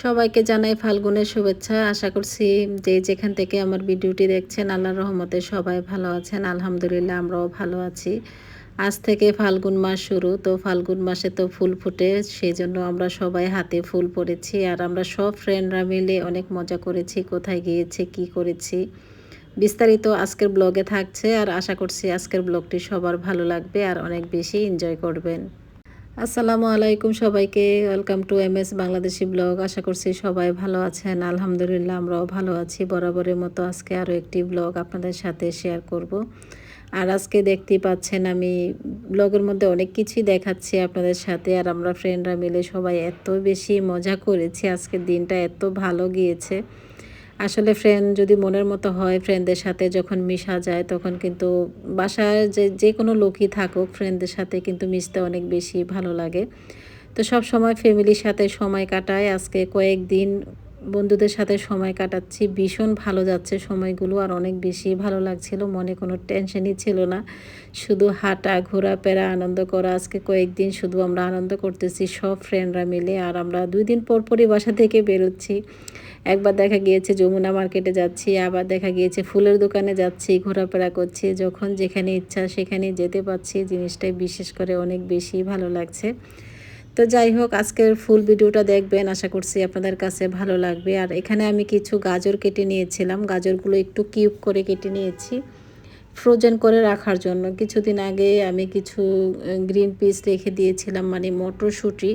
সবাইকে জানাই ফাল্গুনের শুভেচ্ছা। আশা করছি যে যেখান থেকে আমার ভিডিওটি দেখছেন, আল্লাহর রহমতে সবাই ভালো আছেন। আলহামদুলিল্লাহ, আমরাও ভালো আছি। আজ থেকে ফাল্গুন মাস শুরু, তো ফাল্গুন মাসে তো ফুল ফুটে সেই জন্য আমরা সবাই হাতে ফুল পড়েছি। আর আমরা সব ফ্রেন্ডরা মিলে অনেক মজা করেছি, কোথায় গিয়েছি, কি করেছি। বিস্তারিত আজকের ব্লগে থাকছে, আর আশা করছি আজকের ব্লগটি সবার ভালো লাগবে আর অনেক বেশি এনজয় করবেন। আসসালামু আলাইকুম সবাইকে। Welcome to M S Bangladeshi blog. আশা করছি সবাই ভালো আছেন। আলহামদুলিল্লাহ আমরাও ভালো আছি। বরাবরের মতো আজকে আরও একটি ব্লগ আপনাদের সাথে শেয়ার করব। আর আজকে দেখতেই পাচ্ছেন আমি ব্লগের মধ্যে অনেক কিছুই দেখাচ্ছি আপনাদের সাথে। আর আমরা ফ্রেন্ডরা মিলে সবাই এত বেশি মজা করেছি। আজকের দিনটা এত ভালো গিয়েছে। আসলে ফ্রেন্ড যদি মনের মতো হয় ফ্রেন্ডদের সাথে যখন মিশা যায়, তখন কিন্তু বাসায় যে যে কোনো লোকই থাকুক ফ্রেন্ডদের সাথে কিন্তু মিশতে অনেক বেশি ভালো লাগে। তো সব সময় ফ্যামিলির সাথে সময় কাটায়। আজকে কয়েকদিন বন্ধুদের সাথে সময় কাটাচ্ছি, ভীষণ ভালো যাচ্ছে সময়গুলো আর অনেক বেশি ভালো লাগছিল, মনে কোনো টেনশনই ছিল না। শুধু হাঁটা, ঘোরাফেরা, আনন্দ করা, আজকে কয়েকদিন শুধু আমরা আনন্দ করতেছি সব ফ্রেন্ডরা মিলে আর আমরা দুই দিন পর পরই বাসা থেকে বেরোচ্ছি। একবার দেখা গিয়েছে যমুনা মার্কেটে যাচ্ছি, আবার দেখা গিয়েছে ফুলের দোকানে যাচ্ছি, ঘোরাফেরা করছি, যখন যেখানে ইচ্ছা সেখানে যেতে পারছি, জিনিসটাই বিশেষ করে অনেক বেশি ভালো লাগছে। তো যাই হোক, আজকের ফুল ভিডিওটা দেখবেন, আশা করছি আপনাদের কাছে ভালো লাগবে। আর এখানে আমি কিছু গাজর কেটে নিয়েছিলাম। গাজরগুলো একটু কিউব করে কেটে নিয়েছি ফ্রোজেন করে রাখার জন্য। কিছুদিন আগে আমি কিছু গ্রিন পিস রেখে দিয়েছিলাম মানে মটরশুঁটি।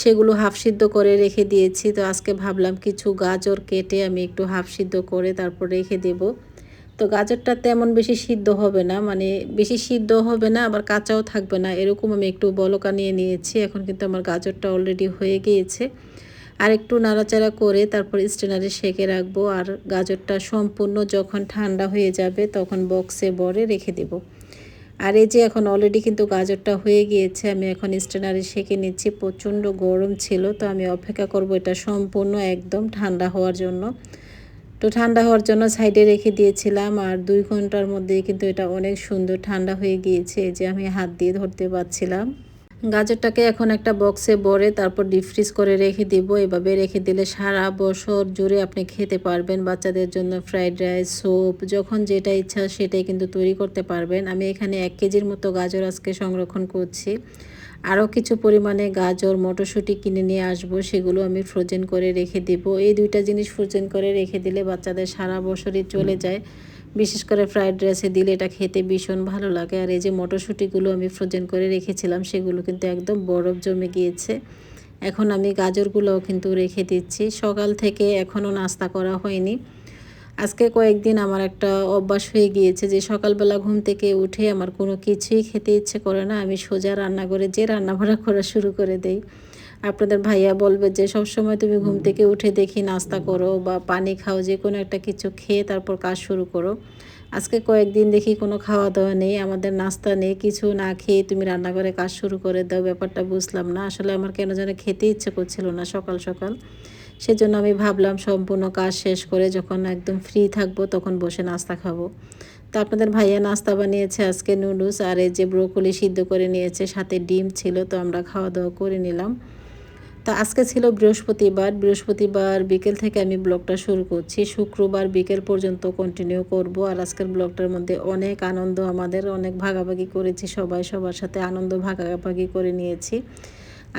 সেগুলো হাফ সিদ্ধ করে রেখে দিয়েছি। তো আজকে ভাবলাম কিছু গাজর কেটে আমি একটু হাফ সিদ্ধ করে তারপর রেখে দেব। তো গাজরটা তেমন বেশি সিদ্ধ হবে না মানে বেশি সিদ্ধ হবে না, আবার কাঁচাও থাকবে না। এরকম আমি একটু বলকা নিয়ে নিয়েছি, এখন কিন্তু আমার গাজরটা অলরেডি হয়ে গিয়েছে। আর একটু নাড়াচাড়া করে তারপর স্টেনারে সেঁকে রাখব, আর গাজরটা সম্পূর্ণ যখন ঠান্ডা হয়ে যাবে তখন বক্সে বরে রেখে দেবো। আর এই যে এখন অলরেডি কিন্তু গাজরটা হয়ে গিয়েছে, আমি এখন স্টেনারে সেঁকে নিচ্ছি, প্রচণ্ড গরম ছিল, তো আমি অপেক্ষা করব এটা সম্পূর্ণ একদম ঠান্ডা হওয়ার জন্য। তো ঠান্ডা হওয়ার জন্য সাইডে রেখে দিয়েছিলাম আর দুই ঘণ্টার মধ্যে কিন্তু এটা অনেক সুন্দর ঠান্ডা হয়ে গিয়েছে যে আমি হাত দিয়ে ধরতে পারছিলাম। গাজরটাকে এখন একটা বক্সে ভরে তারপর ডিপ ফ্রিজ করে রেখে দিব। এভাবে রেখে দিলে সারা বছর জুড়ে আপনি খেতে পারবেন বাচ্চাদের জন্য ফ্রাইড রাইস স্যুপ যখন যেটা ইচ্ছা সেটাই কিন্তু তৈরি করতে পারবেন। আমি এখানে এক কেজির মতো গাজর আজকে সংরক্ষণ করছি। আরও কিছু পরিমাণে গাজর মটরশুঁটি কিনে নিয়ে আসব সেগুলো আমি ফ্রোজেন করে রেখে দিব। এই দুইটা জিনিস ফ্রোজেন করে রেখে দিলে বাচ্চাদের সারা বছরই চলে যায়। বিশেষ করে ফ্রাইড রাইসে দিলে এটা খেতে ভীষণ ভালো লাগে। আর এই যে মটরশুঁটিগুলো আমি ফ্রোজেন করে রেখেছিলাম সেগুলো কিন্তু একদম বরফ জমে গিয়েছে। এখন আমি গাজরগুলোও কিন্তু রেখে দিচ্ছি। সকাল থেকে এখনও নাস্তা করা হয়নি। আজকে কয়েকদিন আমার একটা অভ্যাস হয়ে গিয়েছে যে সকালবেলা ঘুম থেকে উঠে আমার কোনো কিছুই খেতে ইচ্ছে করে না। আমি সোজা রান্না করে যে রান্না বান্না করা শুরু করে দেই। আপনাদের ভাইয়া বলবে যে সব সময় তুমি ঘুম থেকে উঠে দেখি নাস্তা করো বা পানি খাও, যে কোনো একটা কিছু খেয়ে তারপর কাজ শুরু করো। আজকে কয়েকদিন দেখি কোনো খাওয়া দাওয়া নেই, আমাদের নাস্তা নেই, কিছু না খেয়ে তুমি রান্নাঘরে কাজ শুরু করে দাও। ব্যাপারটা বুঝলাম না। আসলে আমার কেন যেন খেতে ইচ্ছে করছিল না সকাল সকাল। সেজন্য আমি ভাবলাম সম্পূর্ণ কাজ শেষ করে যখন একদম ফ্রি থাকব তখন বসে নাস্তা খাব। তো আপনাদের ভাইয়া নাস্তা বানিয়েছে আজকে নুডলস আর এই যে ব্রোকলি সিদ্ধ করে নিয়েছে, সাথে ডিম ছিল, তো আমরা খাওয়া দাওয়া করে নিলাম। তা আজকে ছিল বৃহস্পতিবার বৃহস্পতিবার বিকেল থেকে আমি ব্লগটা শুরু করছি। শুক্রবার বিকেল পর্যন্ত কন্টিনিউ করব আর আজকের ব্লগটার মধ্যে অনেক আনন্দ আমাদের, অনেক ভাগাভাগি করেছি সবাই, সবার সাথে আনন্দ ভাগাভাগি করে নিয়েছি।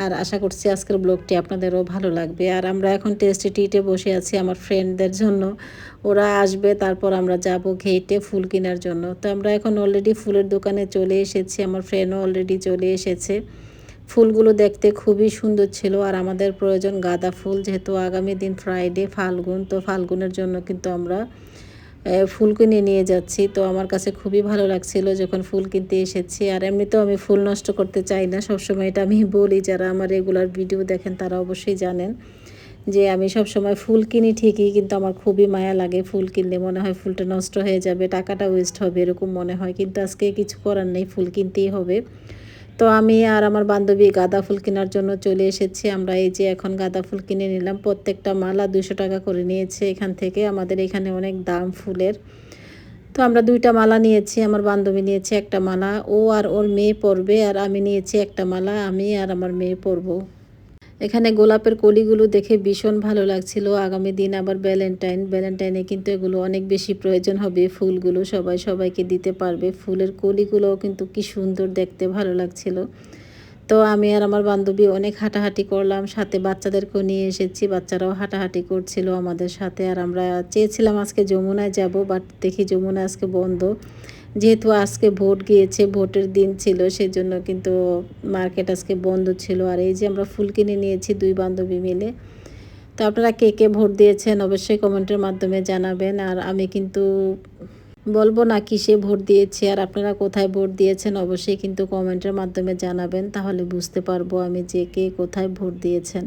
আর আশা করছি আজকের ব্লগটি আপনাদেরও ভালো লাগবে। আর আমরা এখন টেস্টি টিটে বসে আছি আমার ফ্রেন্ডদের জন্য। ওরা আসবে, তারপর আমরা যাব ঘেটে ফুল কেনার জন্য। তো আমরা এখন অলরেডি ফুলের দোকানে চলে এসেছি, আমার ফ্রেন্ডও অলরেডি চলে এসেছে। ফুলগুলো দেখতে খুবই সুন্দর ছিল আর আমাদের প্রয়োজন গাঁদা ফুল, যেহেতু আগামী দিন ফ্রাইডে ফাল্গুন, তো ফাল্গুনের জন্য কিন্তু আমরা ফুল কিনে নিয়ে যাচ্ছি। তো আমার কাছে খুবই ভালো লাগছিল যখন ফুল কিনতে এসেছি। আর এমনিতেও আমি ফুল নষ্ট করতে চাই না। সবসময় এটা আমি বলি, যারা আমার রেগুলার ভিডিও দেখেন তারা অবশ্যই জানেন যে আমি সব সময় ফুল কিনি ঠিকই, কিন্তু আমার খুবই মায়া লাগে ফুল কিনলে। মনে হয় ফুলটা নষ্ট হয়ে যাবে, টাকাটা ওয়েস্ট হবে, এরকম মনে হয়। কিন্তু আজকে কিছু করার নেই, ফুল কিনতেই হবে। তো আমি আর আমার বান্ধবী গাঁদা ফুল কেনার জন্য চলে এসেছি। আমরা এই যে এখন গাঁদা ফুল কিনে নিলাম, প্রত্যেকটা মালা দুশো টাকা করে নিয়েছে এখান থেকে। আমাদের এখানে অনেক দাম ফুলের। তো আমরা দুইটা মালা নিয়েছি, আমার বান্ধবী নিয়েছে একটা মালা, ও আর ওর মেয়ে পরবে আর আমি নিয়েছি একটা মালা, আমি আর আমার মেয়ে পরবো। এখানে গোলাপের কলিগুলো দেখে ভীষণ ভালো লাগছিল। আগামী দিন আবার ভ্যালেন্টাইন। ভ্যালেন্টাইনে কিন্তু এগুলো অনেক বেশি প্রয়োজন হবে। ফুলগুলো সবাই সবাইকে দিতে পারবে। ফুলের কলিগুলোও কিন্তু কি সুন্দর দেখতে ভালো লাগছিল। তো আমি আর আমার বান্ধবী অনেক হাঁটাহাঁটি করলাম। সাথে বাচ্চাদেরকেও নিয়ে এসেছি। বাচ্চারাও হাঁটাহাঁটি করছিল আমাদের সাথে। আর আমরা চেয়েছিলাম আজকে যমুনায় যাব, বাট দেখি যমুনা আজকে বন্ধ। যেহেতু আজকে ভোট গিয়েছে, ভোটের দিন ছিল, সেজন্য কিন্তু মার্কেট আজকে বন্ধ ছিল। আর এই যে আমরা ফুল কিনে নিয়েছি দুই বান্ধবী মিলে। তো আপনারা কে কে ভোট দিয়েছেন অবশ্যই কমেন্টের মাধ্যমে জানাবেন। আর আমি কিন্তু বলব না কিসে ভোট দিয়েছি আর আপনারা কোথায় ভোট দিয়েছেন, অবশ্যই কিন্তু কমেন্টের মাধ্যমে জানাবেন। তাহলে বুঝতে পারব আমি যে কে কোথায় ভোট দিয়েছেন।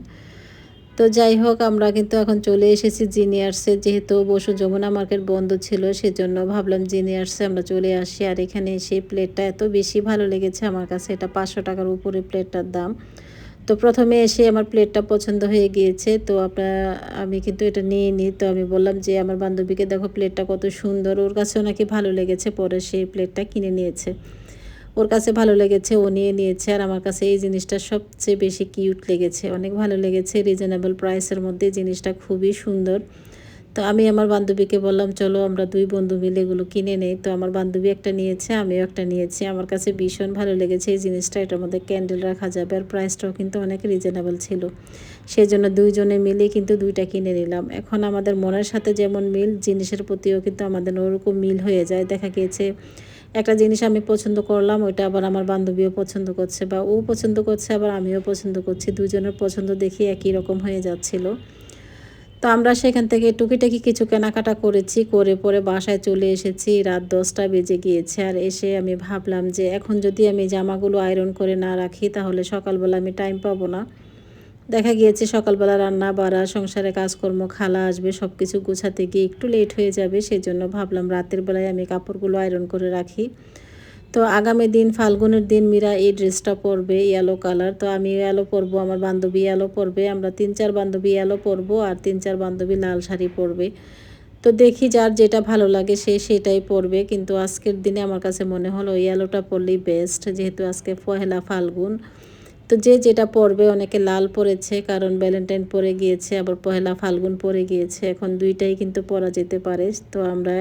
তো যাই হোক, আমরা কিন্তু এখন চলে এসেছি জিনিয়ার্সে। যেহেতু বসু যমুনা মার্কেট বন্ধ ছিল, সেজন্য ভাবলাম জিনিয়ার্সে আমরা চলে আসি। আর এখানে এসে প্লেটটা এত বেশি ভালো লেগেছে আমার কাছে, এটা পাঁচশো টাকার উপরে প্লেটটার দাম। তো প্রথমে এসে আমার প্লেটটা পছন্দ হয়ে গিয়েছে, তো আপনার আমি কিন্তু এটা নিয়ে নিই তো আমি বললাম যে, আমার বান্ধবীকে, দেখো, প্লেটটা কত সুন্দর, ওর কাছেও নাকি ভালো লেগেছে। পরে সেই প্লেটটা কিনে নিয়েছে। ওর কাছে ভালো লেগেছে, ও নিয়ে নিয়েছে, আর আমার কাছে এই জিনিসটা সবচেয়ে বেশি কিউট লেগেছে। অনেক ভালো লেগেছে রিজনেবল প্রাইসের মধ্যে জিনিসটা খুবই সুন্দর। তো আমি আমার বান্ধবীকে বললাম, চলো আমরা দুই বন্ধু মিলে এগুলো কিনে নেই। তো আমার বান্ধবী একটা নিয়েছে, আমিও একটা নিয়েছি। আমার কাছে ভীষণ ভালো লেগেছে এই জিনিসটা, এটার মধ্যে ক্যান্ডেল রাখা যাবে, আর প্রাইসটাও কিন্তু অনেক রিজনেবল ছিল। সেই জন্য দুইজনে মিলে কিন্তু দুইটা কিনে নিলাম। এখন আমাদের মনের সাথে যেমন মিল, জিনিসের প্রতিও কিন্তু আমাদের ওরকম মিল হয়ে যায়। দেখা গিয়েছে একটা জিনিস আমি পছন্দ করলাম, ওইটা আবার আমার বান্ধবীও পছন্দ করছে বা ও পছন্দ করছে, আবার আমিও পছন্দ করছি। দুজনের পছন্দ দেখি একই রকম হয়ে যাচ্ছিল। তো আমরা সেখান থেকে টুকিটাকি কিছু কেনাকাটা করেছি, করে পরে বাসায় চলে এসেছি। রাত দশটা বেজে গিয়েছে আর এসে আমি ভাবলাম যে এখন যদি আমি জামাগুলো আয়রন করে না রাখি, তাহলে সকালবেলা আমি টাইম পাবো না। দেখা গিয়েছে সকালবেলা রান্না, বাড়া, সংসারে কাজকর্ম, খালা আসবে সব কিছু গুছাতে গিয়ে একটু লেট হয়ে যাবে, সেজন্য ভাবলাম রাতের বেলায় আমি কাপড়গুলো আয়রন করে রাখি। তো আগামী দিন, ফাল্গুনের দিন মীরা এই ড্রেসটা পরবে ইয়েলো কালার তো আমি ইয়েলো পরবো, আমার বান্ধবী ইয়েলো পরবে, আমরা তিন চার বান্ধবী ইয়েলো পরবো আর তিন চার বান্ধবী লাল শাড়ি পরবে। তো দেখি যার যেটা ভালো লাগে সে সেটাই পরবে, কিন্তু আজকের দিনে আমার কাছে মনে হলো ইয়েলোটা পরলেই বেস্ট যেহেতু আজকে পহেলা ফাল্গুন। তো যে যেটা পরবে, অনেকে লাল পরেছে, কারণ ভ্যালেন্টাইন পরে গিয়েছে, আবার পহেলা ফাল্গুন পরে গিয়েছে, এখন দুইটাই কিন্তু পরা যেতে পারে। তো আমরা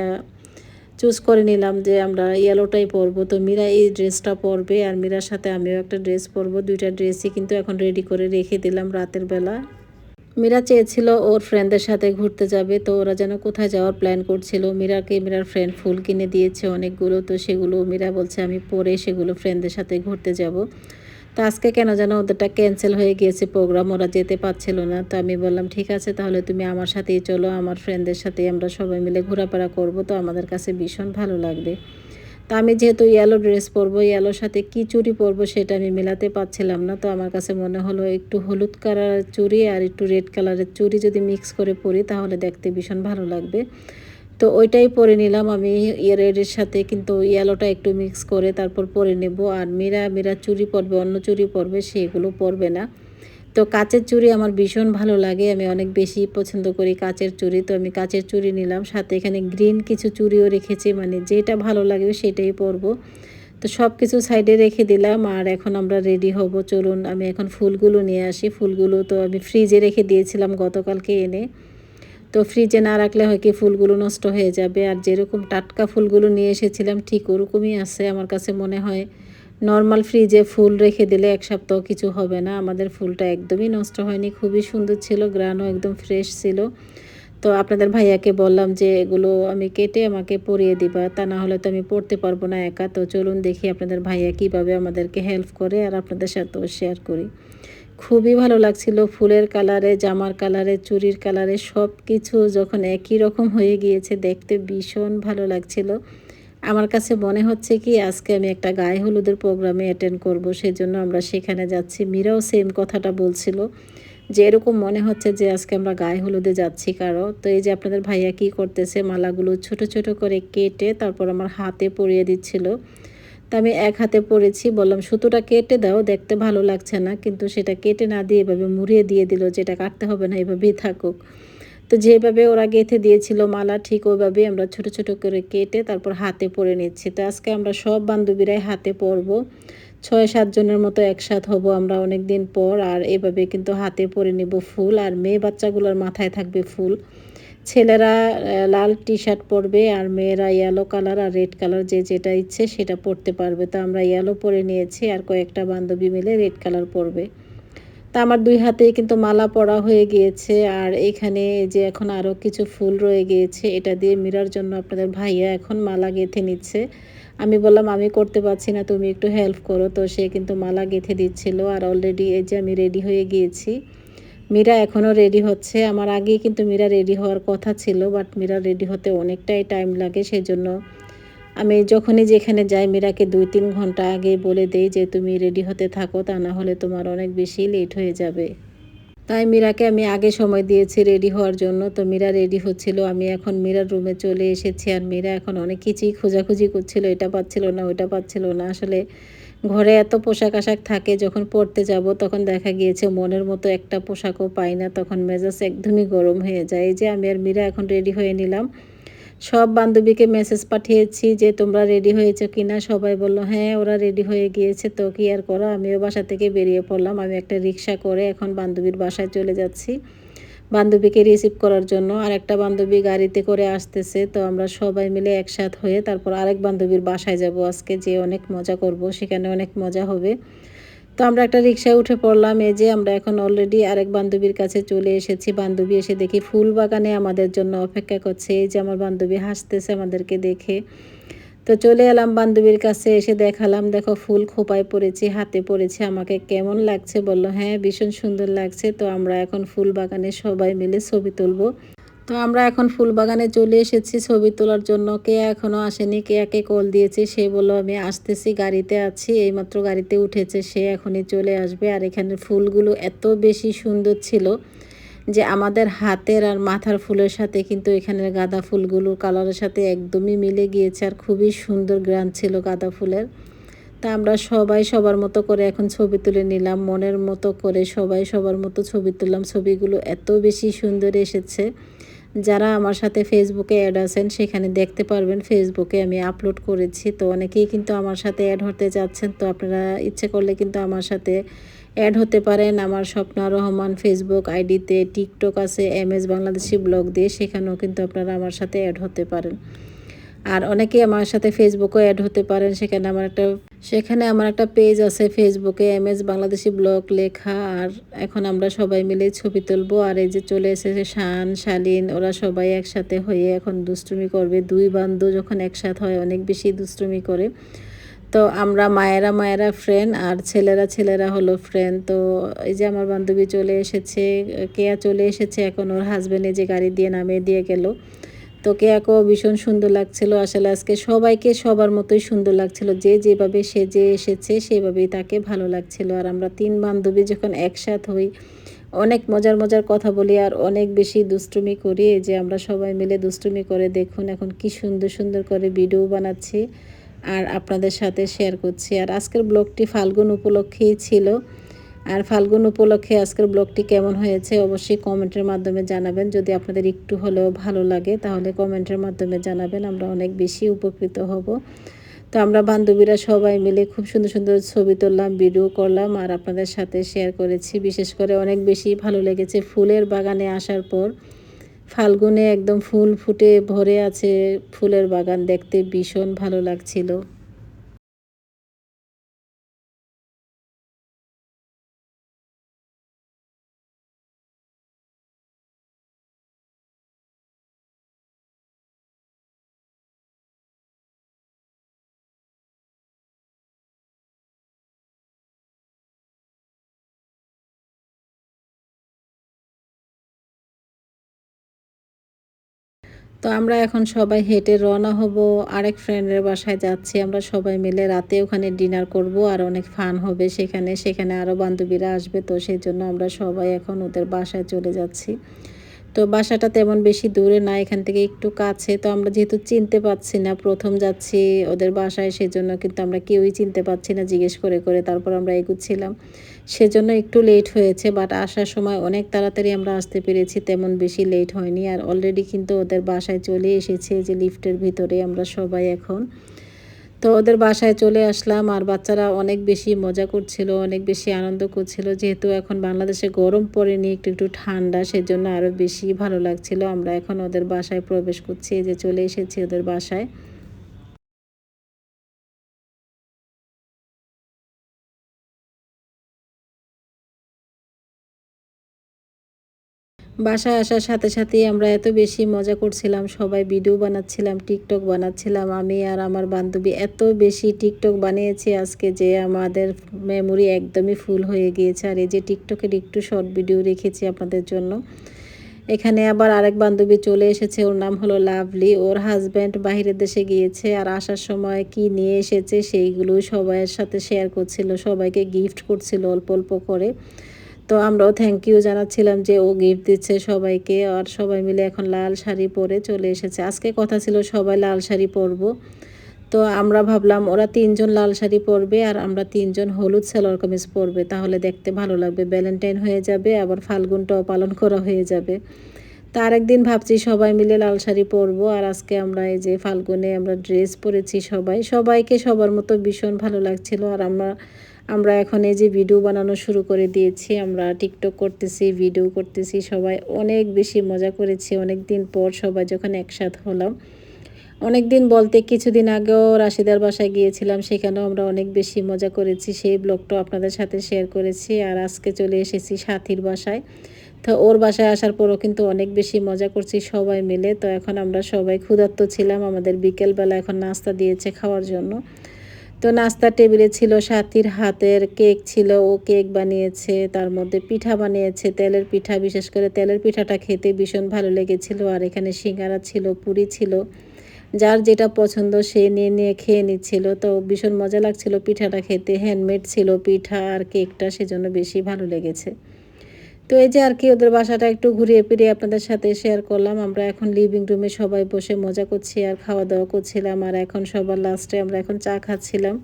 চুজ করে নিলাম যে আমরা ইয়েলোটাই পরবো। তো মীরা এই ড্রেসটা পরবে, আর মীরার সাথে আমিও একটা ড্রেস পরবো। দুইটা ড্রেসই কিন্তু এখন রেডি করে রেখে দিলাম রাতের বেলা। মীরা চেয়েছিল ওর ফ্রেন্ডদের সাথে ঘুরতে যাবে, তো ওরা যেন কোথায় যাওয়ার প্ল্যান করছিল। মীরাকে মীরার ফ্রেন্ড ফুল কিনে দিয়েছে অনেকগুলো, তো সেগুলো মীরা বলছে, আমি পরে সেগুলো ফ্রেন্ডদের সাথে ঘুরতে যাব। তো আজকে কেন যেন ওদেরটা ক্যান্সেল হয়ে গিয়েছে প্রোগ্রাম ওরা যেতে পারছিল না। তো আমি বললাম, ঠিক আছে, তাহলে তুমি আমার সাথেই চলো। আমার ফ্রেন্ডদের সাথেই আমরা সবাই মিলে ঘোরাফেরা করব। তো আমাদের কাছে ভীষণ ভালো লাগবে। তো আমি যেহেতু ইয়েলো ড্রেস পরবো ইয়েলোর সাথে কী চুড়ি পরবো সেটা আমি মেলাতে পারছিলাম না। তো আমার কাছে মনে হলো একটু হলুদ কালারের চুড়ি আর একটু রেড কালারের চুড়ি যদি মিক্স করে পরি, তাহলে দেখতে ভীষণ ভালো লাগবে। তো ওইটাই পরে নিলাম। আমি রেডের সাথে কিন্তু ইয়েলোটা একটু মিক্স করে তারপর পরে নেব। আর মীরা মীরা চুরি পরবে, অন্য চুরি পরবে, সেগুলো পরবে না। তো কাচের চুড়ি আমার ভীষণ ভালো লাগে। আমি অনেক বেশি পছন্দ করি কাচের চুড়ি। তো আমি কাচের চুড়ি নিলাম। সাথে এখানে গ্রিন কিছু চুড়িও রেখেছি। মানে যেটা ভালো লাগবে সেটাই পরবো। তো সব কিছু সাইডে রেখে দিলাম। আর এখন আমরা রেডি হব। চলুন, আমি এখন ফুলগুলো নিয়ে আসি। ফুলগুলো তো আমি ফ্রিজে রেখে দিয়েছিলাম গতকালকে এনে। তো ফ্রিজে না রাখলে হয় কি ফুলগুলো নষ্ট হয়ে যাবে। আর যেরকম টাটকা ফুলগুলো নিয়ে এসেছিলাম, ঠিক ওরকমই আছে। আমার কাছে মনে হয় নর্মাল ফ্রিজে ফুল রেখে দিলে এক সপ্তাহ কিছু হবে না। আমাদের ফুলটা একদমই নষ্ট হয়নি। খুবই সুন্দর ছিল গ্রানও একদম ফ্রেশ ছিল। তো আপনাদের ভাইয়াকে বললাম যে, এগুলো আমি কেটে আমাকে পরিয়ে দিবা। তা না হলে তো আমি পড়তে পারব না একা। তো চলুন দেখি আপনাদের ভাইয়া কীভাবে আমাদেরকে হেল্প করে আর আপনাদের সাথেও শেয়ার করি। খুবই ভালো লাগছিল ফুলের কালারে, জামার কালারে, চুরির কালারে সব কিছু যখন একই রকম হয়ে গিয়েছে দেখতে ভীষণ ভালো লাগছিল। আমার কাছে মনে হচ্ছে কি, আজকে আমি একটা গায়ে হলুদের প্রোগ্রামে অ্যাটেন্ড করব, সেজন্য আমরা সেখানে যাচ্ছি। মীরাও সেম কথাটা বলছিল, যে এরকম মনে হচ্ছে যে আজকে আমরা গায়ে হলুদে যাচ্ছি কারও। তো এই যে আপনাদের ভাইয়া কি করতেছে, মালাগুলো ছোট ছোট করে কেটে তারপর আমার হাতে পরিয়ে দিচ্ছিল। তা আমি এক হাতে পরেছি বললাম, সুতোটা কেটে দাও, দেখতে ভালো লাগছে না। কিন্তু সেটা কেটে না দিয়ে এভাবে মুড়িয়ে দিয়ে দিল, যেটা কাটতে হবে না, এভাবেই থাকুক। তো যেভাবে ওরা গেঁথে দিয়েছিল মালা, ঠিক ওইভাবেই আমরা ছোট ছোট করে কেটে তারপর হাতে পরে নিচ্ছি। তো আজকে আমরা সব বান্ধবীরাই হাতে পরবো। ছয় সাতজনের মতো একসাথ হব আমরা অনেক দিন পর, আর এভাবে কিন্তু হাতে পরে নিব ফুল, আর মেয়ে বাচ্চাগুলোর মাথায় থাকবে ফুল। ছেলেরা লাল টি শার্ট পরবে আর মেয়েরা ইয়েলো কালার আর রেড কালার যে যেটা ইচ্ছে সেটা পরতে পারবে। তো আমরা ইয়েলো পরে নিয়েছি আর কয়েকটা বান্ধবী মিলে রেড কালার পরবে। তা আমার দুই হাতেই কিন্তু মালা পরা হয়ে গিয়েছে আর এখানে যে এখন আরও কিছু ফুল রয়ে গিয়েছে, এটা দিয়ে মিরার জন্য আপনাদের ভাইয়া এখন মালা গেঁথে নিচ্ছে। আমি বললাম, আমি করতে পারছি না, তুমি একটু হেল্প করো। তো সে কিন্তু মালা গেঁথে দিচ্ছিল আর অলরেডি এই যে আমি রেডি হয়ে গিয়েছি। মীরা এখনও রেডি হচ্ছে। আমার আগেই কিন্তু মীরা রেডি হওয়ার কথা ছিল বাট মীরা রেডি হতে অনেকটাই টাইম লাগে, সেজন্য আমি যখনই যেখানে যাই, মীরাকে দুই তিন ঘণ্টা আগে বলে দেই যে, তুমি রেডি হতে থাকো, তা না হলে তোমার অনেক বেশি লেট হয়ে যাবে। তাই মীরাকে আমি আগে সময় দিয়েছি রেডি হওয়ার জন্য। তো মীরা রেডি হচ্ছিল, আমি এখন মীরার রুমে চলে এসেছি, আর মীরা এখন অনেক কিছুই খোঁজাখুঁজি করছিল, এটা পাচ্ছিল না, ওইটা পাচ্ছিল না। আসলে ঘরে এত পোশাক আশাক থাকে, যখন পড়তে যাব তখন দেখা গিয়েছে মনের মতো একটা পোশাকও পাই না, তখন মেজাজ একদমই গরম হয়ে যায়। এই যে আমি আর মীরা এখন রেডি হয়ে নিলাম। সব বান্ধবীকে মেসেজ পাঠিয়েছি যে, তোমরা রেডি হয়েছো কি না সবাই বলল হ্যাঁ ওরা রেডি হয়ে গিয়েছে, তো কি আর করো? আমিও বাসা থেকে বেরিয়ে পড়লাম, আমি একটা রিক্সা করে এখন বান্ধবীর বাসায় চলে যাচ্ছি। বান্ধবীকে রিসিভ করার জন্য আর একটা বান্ধবী গাড়িতে করে আসতেছে, তো আমরা সবাই মিলে একসাথ হয়ে তারপর আরেক বান্ধবীর বাসায় যাব আজকে, যে অনেক মজা করব, সেখানে অনেক মজা হবে। তো আমরা একটা রিক্সায় উঠে পড়লাম, এই যে আমরা এখন অলরেডি আরেক বান্ধবীর কাছে চলে এসেছি। বান্ধবী এসে দেখি ফুল বাগানে আমাদের জন্য অপেক্ষা করছে, এই যে আমার বান্ধবী হাসতেছে আমাদেরকে দেখে। তো চলে এলাম বান্ধবীর কাছে, এসে দেখালাম, দেখো ফুল খোপায় পড়েছি, হাতে পড়েছে, আমাকে কেমন লাগছে বলল। হ্যাঁ ভীষণ সুন্দর লাগছে, তো আমরা এখন ফুল বাগানে সবাই মিলে ছবি তুলবো। তো আমরা এখন ফুল বাগানে চলে এসেছি ছবি তোলার জন্য, কে এখনও আসেনি, কে একে কল দিয়েছে, সে বলল, আমি আসতেছি, গাড়িতে আছি, এইমাত্র গাড়িতে উঠেছে, সে এখনই চলে আসবে। আর এখানে ফুলগুলো এত বেশি সুন্দর ছিল যে আমাদের হাতের আর মাথার ফুলের সাথে কিন্তু এখানের গাঁদা ফুলগুলোর কালারের সাথে একদমই মিলে গিয়েছে আর খুবই সুন্দর গ্রান ছিল গাঁদা ফুলের। তা আমরা সবাই সবার মতো করে এখন ছবি তুলে নিলাম, মনের মতো করে সবাই সবার মতো ছবি তুললাম। ছবিগুলো এত বেশি সুন্দর এসেছে। যারা আমার সাথে ফেসবুকে অ্যাড আছেন, সেখানে দেখতে পারবেন ফেসবুকে আমি আপলোড করেছি। তো অনেকেই কিন্তু আমার সাথে অ্যাড হতে যাচ্ছেন, তো আপনারা ইচ্ছে করলে কিন্তু আমার সাথে অ্যাড হতে পারেন। আমার স্বপ্না রহমান ফেসবুক আইডিতে, টিকটক আছে এম এস বাংলাদেশি ব্লগ দিয়ে সেখানেও কিন্তু আপনারা আমার সাথে অ্যাড হতে পারেন। আর অনেকেই আমার সাথে ফেসবুকেও অ্যাড হতে পারেন। সেখানে আমার একটা, সেখানে আমার একটা পেজ আছে ফেসবুকে এম এস বাংলাদেশি ব্লগ লেখা। আর এখন আমরা সবাই মিলে ছবি তুলবো। আর এই যে চলে এসেছে শান, শালিন, ওরা সবাই একসাথে হয়ে এখন দুষ্টুমি করবে। দুই বান্ধব যখন একসাথে হয়, অনেক বেশি দুষ্টুমি করে। তো আমরা মায়েরা মায়েরা ফ্রেন্ড আর ছেলেরা ছেলেরা হলো ফ্রেন্ড তো এই যে আমার বান্ধবী চলে এসেছে, কেয়া চলে এসেছে, এখন ওর হাজব্যান্ডে যে গাড়ি দিয়ে নামিয়ে দিয়ে গেল। তো কেয়াকেও ভীষণ সুন্দর লাগছিল। আসলে আজকে সবাইকে সবার মতোই সুন্দর লাগছিল। যে যেভাবে সে যে এসেছে, সেভাবেই তাকে ভালো লাগছিল। আর আমরা তিন বান্ধবী যখন একসাথ হই, অনেক মজার মজার কথা বলি আর অনেক বেশি দুষ্টুমি করি। যে আমরা সবাই মিলে দুষ্টুমি করে দেখুন এখন কি সুন্দর সুন্দর করে ভিডিও বানাচ্ছি। আর আপনাদের সাথে শেয়ার করছি। আর আজকের ব্লগটি ফাল্গুন উপলক্ষেই ছিল। আর ফাল্গুন উপলক্ষে আজকের ব্লগটি কেমন হয়েছে অবশ্যই কমেন্টের মাধ্যমে জানাবেন। যদি আপনাদের একটু হলেও ভালো লাগে, তাহলে কমেন্টের মাধ্যমে জানাবেন। আমরা অনেক বেশি উপকৃত হব। তো আমরা বান্ধবীরা সবাই মিলে খুব সুন্দর সুন্দর ছবি তুললাম ভিডিও করলাম, আর আপনাদের সাথে শেয়ার করেছি। বিশেষ করে অনেক বেশি ভালো লেগেছে ফুলের বাগানে আসার পর। ফাল্গুনে একদম ফুল ফুটে ভরে আছে ফুলের বাগান দেখতে ভীষণ ভালো লাগছিল। তো আমরা এখন সবাই হেঁটে রওনা হব। আরেক ফ্রেন্ডের বাসায় যাচ্ছি। আমরা সবাই মিলে রাতে ওখানে ডিনার করব আর অনেক ফান হবে সেখানে। সেখানে আরও বান্ধবীরা আসবে, তো সেই জন্য আমরা সবাই এখন ওদের বাসায় চলে যাচ্ছি। তো বাসাটা তেমন বেশি দূরে না, এখান থেকে একটু কাছে। তো আমরা যেহেতু চিনতে পাচ্ছি না, প্রথম যাচ্ছি ওদের বাসায়, সেজন্য কিন্তু আমরা কেউই চিনতে পাচ্ছি না, জিজ্ঞেস করে করে তারপর আমরা এগুচ্ছিলাম। সেজন্য একটু লেট হয়েছে বাট আসার সময় অনেক তাড়াতাড়ি আমরা আসতে পেরেছি, তেমন বেশি লেট হয়নি। আর অলরেডি কিন্তু ওদের বাসায় চলে এসেছে যে লিফটের ভিতরে আমরা সবাই এখন। তো ওদের বাসায় চলে আসলাম, আর বাচ্চারা অনেক বেশি মজা করছিল, অনেক বেশি আনন্দ করছিল। যেহেতু এখন বাংলাদেশে গরম পড়েনি, একটু একটু ঠান্ডা, সেজন্য আরও বেশি ভালো লাগছিল। আমরা এখন ওদের বাসায় প্রবেশ করছি যে চলে এসেছি ওদের বাসায়। বাসায় আসার সাথে সাথেই আমরা এত বেশি মজা করছিলাম, সবাই ভিডিও বানাচ্ছিলাম টিকটক বানাচ্ছিলাম, আমি আর আমার বান্ধবী এত বেশি টিকটক বানিয়েছি আজকে যে আমাদের মেমোরি একদমই ফুল হয়ে গিয়েছে। আর এই যে টিকটকের একটু শর্ট ভিডিও রেখেছি আপনাদের জন্য। এখানে আবার আরেক বান্ধবী চলে এসেছে, ওর নাম হলো লাভলি। ওর হাজব্যান্ড বাহিরের দেশে গিয়েছে আর আসার সময় কি নিয়ে এসেছে সেইগুলো সবাইয়ের সাথে শেয়ার করছিল, সবাইকে গিফট করছিল অল্প অল্প করে। তো আমরাও থ্যাংক ইউ জানাচ্ছিলাম যে ও গিফট দিচ্ছে সবাইকে আর সবাই মিলে এখন লাল শাড়ি পরে চলে এসেছে। আজকে কথা ছিল সবাই লাল শাড়ি পরবো। তো আমরা ভাবলাম ওরা তিনজন লাল শাড়ি পরবে আর আমরা তিনজন হলুদ সালোয়ার কামিজ পরবে। তাহলে দেখতে ভালো লাগবে। ভ্যালেন্টাইন হয়ে যাবে, আবার ফাল্গুনটাও পালন করা হয়ে যাবে। তার একদিন ভাবছি সবাই মিলে লাল শাড়ি পরবো। আর আজকে আমরা এই যে ফাল্গুনে আমরা ড্রেস পরেছি সবাই। সবাইকে সবার মতো ভীষণ ভালো লাগছিল। আর আমরা আমরা এখন এই যে ভিডিও বানানো শুরু করে দিয়েছি, আমরা টিকটক করতেছি ভিডিও করতেছি, সবাই অনেক বেশি মজা করেছি। অনেক দিন পর সবাই যখন একসাথ হলাম অনেক দিন বলতে কিছুদিন আগেও রাশিদার বাসায় গিয়েছিলাম, সেখানেও আমরা অনেক বেশি মজা করেছি। সেই ব্লগটাও আপনাদের সাথে শেয়ার করেছি আর আজকে চলে এসেছি সাথীর বাসায়। তো ওর বাসায় আসার পরও কিন্তু অনেক বেশি মজা করছি সবাই মিলে। তো এখন আমরা সবাই ক্ষুধার্ত ছিলাম, আমাদের বিকেলবেলা এখন নাস্তা দিয়েছে খাওয়ার জন্য। তো নাস্তার টেবিলে ছিল সাথীর হাতের কেক ছিল, ও কেক বানিয়েছে, তার মধ্যে পিঠা বানিয়েছে, তেলের পিঠা, বিশেষ করে তেলের পিঠাটা খেতে ভীষণ ভালো লেগেছিল, আর এখানে সিঙ্গারা ছিল, পুরি ছিল, যার যেটা পছন্দ সে নিয়ে নিয়ে খেয়ে নিচ্ছিল, তো ভীষণ মজা লাগছিল পিঠাটা খেতে হ্যান্ডমেড ছিল পিঠা আর কেকটা, সেজন্য বেশি ভালো লেগেছে। তো এই যে আর কি ওদের বাসাটা একটু ঘুরিয়ে ফিরিয়ে আপনাদের সাথে শেয়ার করলাম। আমরা এখন লিভিং রুমে সবাই বসে মজা করছি, আর খাওয়া দাওয়া করছিলাম, আর এখন সবার লাস্টে আমরা এখন চা খাচ্ছিলাম।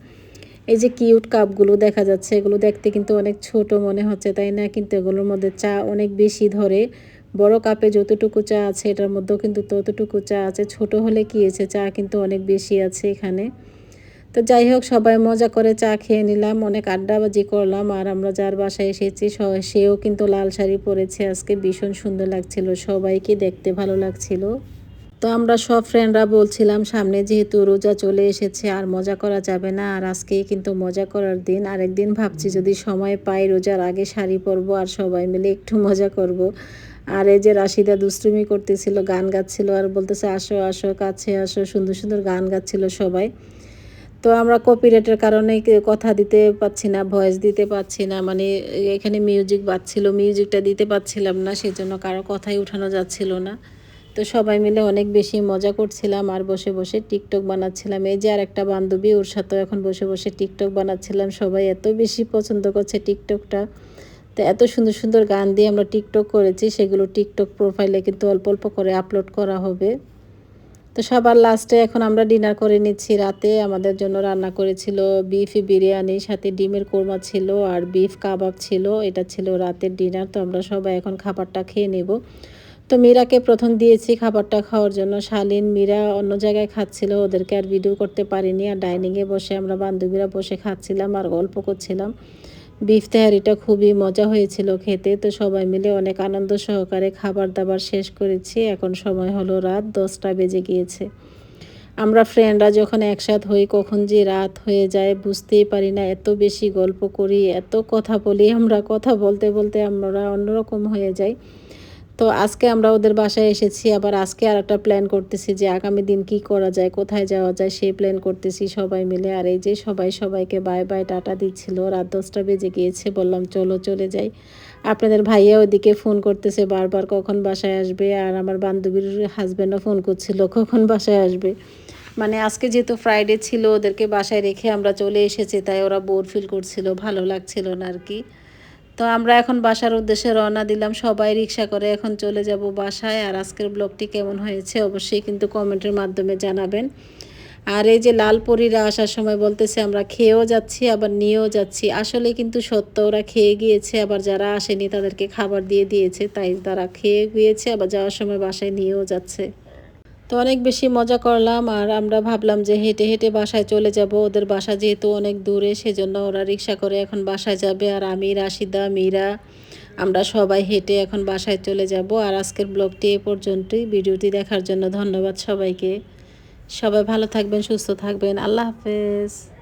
এই যে কিউট কাপগুলো দেখা যাচ্ছে, এগুলো দেখতে কিন্তু অনেক ছোট মনে হচ্ছে, তাই না? কিন্তু এগুলোর মধ্যে চা অনেক বেশি ধরে। বড় কাপে যতটুকু চা আছে, এটার মধ্যেও কিন্তু ততটুকু চা আছে। ছোট হলে কি আছে চা কিন্তু অনেক বেশি আছে এখানে। তো যাই হোক, সবাই মজা করে চা খেয়ে নিলাম, অনেক আড্ডাবাজি করলাম, আর আমরা যার বাসায় এসেছি সেও কিন্তু লাল শাড়ি পরেছে, আজকে ভীষণ সুন্দর লাগছিল, সবাইকে দেখতে ভালো লাগছিল। তো আমরা সব ফ্রেন্ডরা বলছিলাম, সামনে যেহেতু রোজা চলে এসেছে, আর মজা করা যাবে না, আর আজকেই কিন্তু মজা করার দিন, আরেকদিন ভাবছি যদি সময় পাই, রোজার আগে শাড়ি পরবো, আর সবাই মিলে একটু মজা করব। আর এই যে রাশিদা দুষ্টুমি করতেছিল, গান গাচ্ছিল, আর বলতেছে, আসো আসো, কাছে আসো। সুন্দর সুন্দর গান গাচ্ছিল সবাই। তো আমরা কপিরাইটের কারণে কথা দিতে পাচ্ছি না ভয়েস দিতে পাচ্ছি না মানে এখানে মিউজিক বাজছিল মিউজিকটা দিতে পাচ্ছিলাম না সেই জন্য কারও কথাই উঠানো যাচ্ছিল না। তো সবাই মিলে অনেক বেশি মজা করছিলাম আর বসে বসে টিকটক বানাচ্ছিলাম। এই যে আর একটা বান্ধবী ওর সাথেও এখন বসে বসে টিকটক বানাচ্ছিলাম। সবাই এত বেশি পছন্দ করছে টিকটকটা তো এত সুন্দর সুন্দর গান দিয়ে আমরা টিকটক করেছি, সেগুলো টিকটক প্রোফাইলে কিন্তু অল্প অল্প করে আপলোড করা হবে। তো সবার লাস্টে এখন আমরা ডিনার করে নিচ্ছি। রাতে আমাদের জন্য রান্না করেছিল বিফ বিরিয়ানি, সাথে ডিমের কোরমা ছিল আর বিফ কাবাব ছিল। এটা ছিল রাতের ডিনার তো আমরা সবাই এখন খাবারটা খেয়ে নেব। তো মীরাকে প্রথম দিয়েছি খাবারটা খাওয়ার জন্য। শালিন মীরা অন্য জায়গায় খাচ্ছিল, ওদেরকে আর ভিডিও করতে পারিনি। আর ডাইনিংয়ে বসে আমরা বান্ধবীরা বসে খাচ্ছিলাম আর গল্প করছিলাম। বিফ তেহারিটা খুবই মজা হয়েছিল খেতে, তো সবাই মিলে অনেক আনন্দ সহকারে খাবার দাবার শেষ করেছি। এখন সময় হলো রাত দশটা বেজে গিয়েছে। আমরা ফ্রেন্ডরা যখন একসাথ হই, কখন যে রাত হয়ে যায় বুঝতেই পারি না, এত বেশি গল্প করি, এত কথা বলি, আমরা কথা বলতে বলতে আমরা অন্যরকম হয়ে যাই। তো আজকে আমরা ওদের বাসায় এসেছি, আবার আজকে আর একটা প্ল্যান করতেছি যে আগামী দিন কি করা যায়, কোথায় যাওয়া যায়, সেই প্ল্যান করতেছি সবাই মিলে। আর এই যে সবাই সবাইকে বাই বাই টাটা দিচ্ছিল, রাত দশটা বেজে গিয়েছে, বললাম চলো চলে যাই। আপনাদের ভাইয়া ওদিকে ফোন করতেছে, বারবার কখন বাসায় আসবে? আর আমার বান্ধবীর হাজব্যান্ডও ফোন করছিল, কখন বাসায় আসবে? মানে আজকে যেহেতু ফ্রাইডে ছিল, ওদেরকে বাসায় রেখে আমরা চলে এসেছি, তাই ওরা বোর ফিল করছিল, ভালো লাগছিল না আর কি। তো আমরা এখন বাসার উদ্দেশ্যে রওনা দিলাম। সবাই রিক্সা করে এখন চলে যাব বাসায়। আর আজকের ব্লগটি কেমন হয়েছে অবশ্যই কিন্তু কমেন্টের মাধ্যমে জানাবেন। আর এই যে লাল পরীরা আসার সময় বলতেছে, আমরা খেয়েও যাচ্ছি, আবার নিয়েও যাচ্ছি। আসলে কিন্তু সত্য, ওরা খেয়ে গিয়েছে, আবার যারা আসেনি তাদেরকে খাবার দিয়ে দিয়েছে, তাই তারা খেয়ে গিয়েছে, আবার যাওয়ার সময় বাসায় নিয়েও যাচ্ছে। তো অনেক বেশি মজা করলাম আর আমরা ভাবলাম যে হেঁটে হেঁটে বাসায় চলে যাব। ওদের বাসা যেহেতু অনেক দূরে, সেজন্য ওরা রিক্সা করে এখন বাসায় যাবে। আর আমি, রাশিদা, মীরা, আমরা সবাই হেঁটে এখন বাসায় চলে যাব। আর আজকের ব্লগটি এ পর্যন্তই। ভিডিওটি দেখার জন্য ধন্যবাদ সবাইকে। সবাই ভালো থাকবেন, সুস্থ থাকবেন। আল্লাহ হাফেজ।